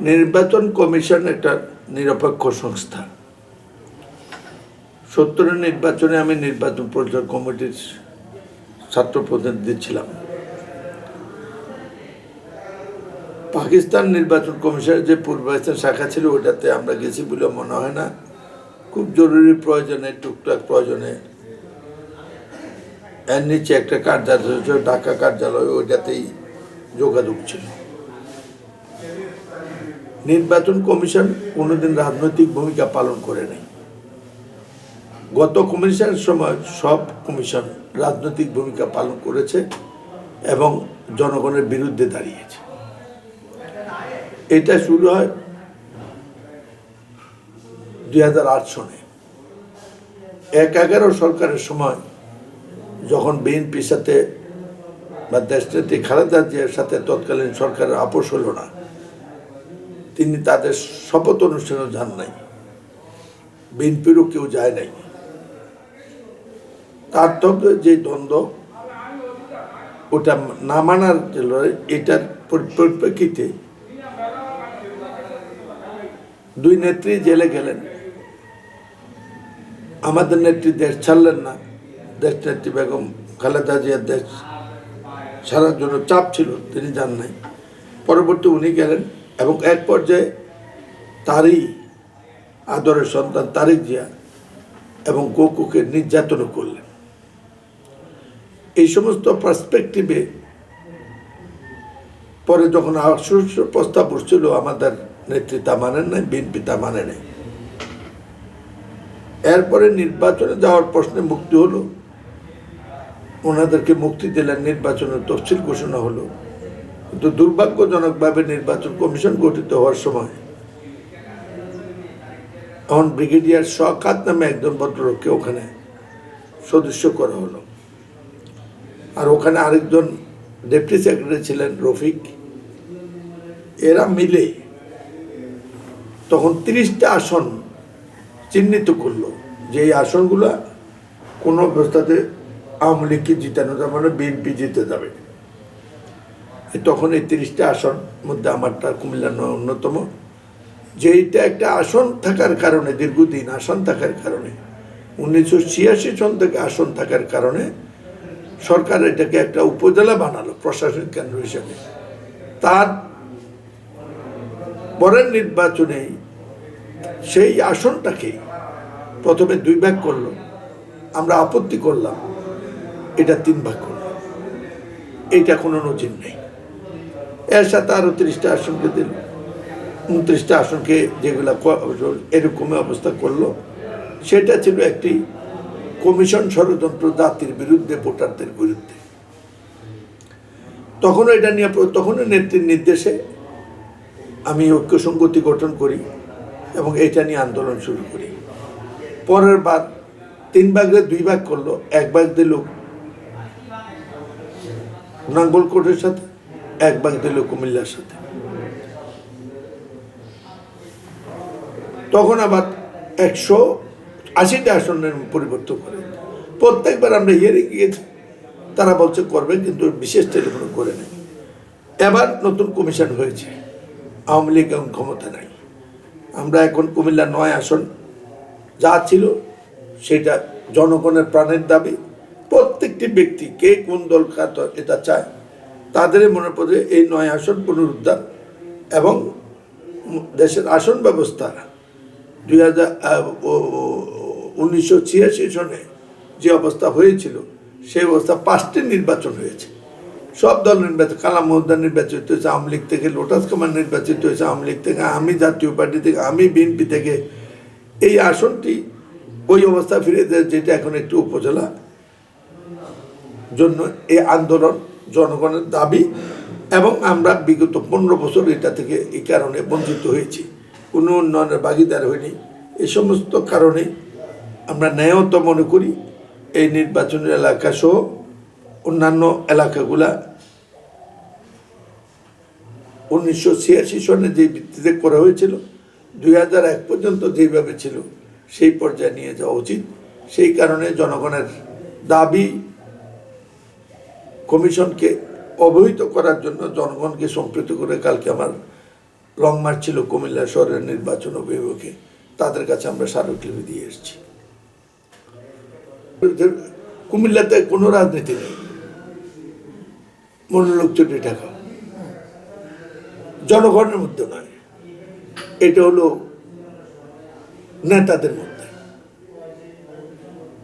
নির্বাচন কমিশন একটা নিরপেক্ষ সংস্থা। সত্তরের নির্বাচনে আমি নির্বাচন পরিচালক কমিটির ছাত্র প্রতিনিধি ছিলাম। পাকিস্তান নির্বাচন কমিশনের যে পূর্ব শাখা ছিল, ওটাতে আমরা গেছি বলে মনে হয় না। খুব জরুরি প্রয়োজনে, টুকটাক প্রয়োজনে। এর নিচে একটা কার্যালয় ঢাকা কার্যালয়, ওইটাতেই যোগাযোগ ছিল। নির্বাচন কমিশন কোনোদিন রাজনৈতিক ভূমিকা পালন করে নাই। গত কমিশনের সময় সব কমিশন রাজনৈতিক ভূমিকা পালন করেছে এবং জনগণের বিরুদ্ধে দাঁড়িয়েছে। এটা শুরু হয় দুই হাজার আট সনে। এক এগারো সরকারের সময় যখন বিএনপির সাথে বা দেশনেত্রী খালেদা জিয়ার সাথে তৎকালীন সরকারের আপোষ হলো না তিনি তাদের শপথ অনুষ্ঠানে যান নাই। বিএনপিরও কেউ যায় নাই। তার তবে যে দ্বন্দ্ব, ওটা না মানার যে এটার পরিপ্রেক্ষিতে দুই নেত্রী জেলে গেলেন। আমাদের নেত্রী দেশ ছাড়লেন না। দেশ নেত্রী বেগম খালেদা জিয়ার দেশ ছাড়ার জন্য চাপ ছিল, তিনি যান নাই। পরবর্তী উনি গেলেন। এবং এক পর্যায়ে তারই আদরের সন্তান তারিক জিয়া এবং গোকুকে নির্যাতন করলেন। এই সমস্ত পার্সপেক্টিভে পরে যখন আসুর প্রস্তাব উঠছিল, আমাদের নেতৃত্ব মানেন নাই, বিএনপি তা মানে নাই। এরপরে নির্বাচনে যাওয়ার প্রশ্নে মুক্তি হলো, ওনাদেরকে মুক্তি দিলেন, নির্বাচনের তফসিল ঘোষণা হলো। কিন্তু দুর্ভাগ্যজনকভাবে নির্বাচন কমিশন গঠিত হওয়ার সময় এখন ব্রিগেডিয়ার শখাত নামে একজন ভদ্রলোককে ওখানে সদস্য করা হলো। আর ওখানে আরেকজন ডেপুটি সেক্রেটারি ছিলেন রফিক। এরা মিলে তখন তিরিশটা আসন চিহ্নিত করল। যে এই আসনগুলা কোনো অবস্থাতে আওয়ামী লীগকে জিতানো যাবে না, বিএনপি জিতে যাবে। তখন এই তিরিশটা আসন মধ্যে আমারটা কুমিল্লা নয় অন্যতম। যে এইটা একটা আসন থাকার কারণে, দীর্ঘদিন আসন থাকার কারণে, উনিশশো ছিয়াশি সন থেকে আসন থাকার কারণে সরকার এটাকে একটা উপজেলা বানালো, প্রশাসনিক কেন্দ্র হিসেবে। তার পরের নির্বাচনে সেই আসনটাকে প্রথমে দুই ভাগ করল, আমরা আপত্তি করলাম, এটা তিন ভাগ করল এটা কোনো নজির নেই। এর সাথে আরও তিরিশটা আসনকে দিল। উনত্রিশটা আসনকে যেগুলা ক- এরকম অবস্থা করল। সেটা ছিল একটি কমিশন ষড়যন্ত্র জাতির বিরুদ্ধে ভোটারদের বিরুদ্ধে। তখন এটা নিয়ে তখনও নেত্রীর নির্দেশে আমি ঐক্য সংগতি গঠন করি এবং এটা নিয়ে আন্দোলন শুরু করি। পরের বার তিন ভাগের দুই ভাগ করল। এক ভাগ দিল নাঙ্গলকোটের সাথে এক ভাগ দিল কুমিল্লার সাথে। তখন আবার একশো আশিটা আসনের পরিবর্তন করে। প্রত্যেকবার আমরা হিয়ারে গিয়েছি তারা বলছে, করবে, কিন্তু বিশেষ টেলিফোন করে নেই। এবার নতুন কমিশন হয়েছে। আওয়ামী লীগ এখন ক্ষমতা নাই। আমরা এখন কুমিল্লা নয় আসন যা ছিল, সেটা জনগণের প্রাণের দাবি। প্রত্যেকটি ব্যক্তি কে কোন দল খাত এটা চায় তাদের মনে পড়ে এই নয় আসন পুনরুদ্ধার এবং দেশের আসন ব্যবস্থা দুই হাজার উনিশশো ছিয়াশি সনে যে অবস্থা হয়েছিল, সেই অবস্থা পাঁচটি নির্বাচন হয়েছে। সব দল নির্বাচন কালাম মোহদ্দার নির্বাচিত হয়েছে, আওয়ামী লীগ থেকে লোটাস কামার নির্বাচিত হয়েছে, আওয়ামী লীগ থেকে আমি জাতীয় পার্টি থেকে, আমি বিএনপি থেকে। এই আসনটি ওই অবস্থা ফিরে দেয়, যেটা এখন একটি উপজেলা জন্য এই আন্দোলন। জনগণের দাবি এবং আমরা বিগত পনেরো বছর এটা থেকে এই কারণে বঞ্চিত হয়েছি। কোনো উন্নয়নের ভাগিদার হয়নি এই সমস্ত কারণে আমরা ন্যায়ত মনে করি এই নির্বাচনের এলাকা সহ অন্যান্য এলাকাগুলা উনিশশো ছিয়াশি সনে যে ভিত্তিতে করা হয়েছিল, দুই হাজার এক পর্যন্ত যেভাবে ছিল, সেই পর্যায়ে নিয়ে যাওয়া উচিত। সেই কারণে জনগণের দাবি কমিশনকে অবহিত করার জন্য জনগণকে সম্পৃক্ত করে কালকে আমার লং মার্চ ছিল কুমিল্লা শহরের নির্বাচন অভিমুখে, তাদের কাছে আমরা স্মারকলিপি দিয়ে এসেছি। কুমিল্লাতে কোনো রাজনীতি নেই। মনোলোক চুটি টাকা জনগণের মধ্যে নয়। এটা হলো নেতাদের মধ্যে।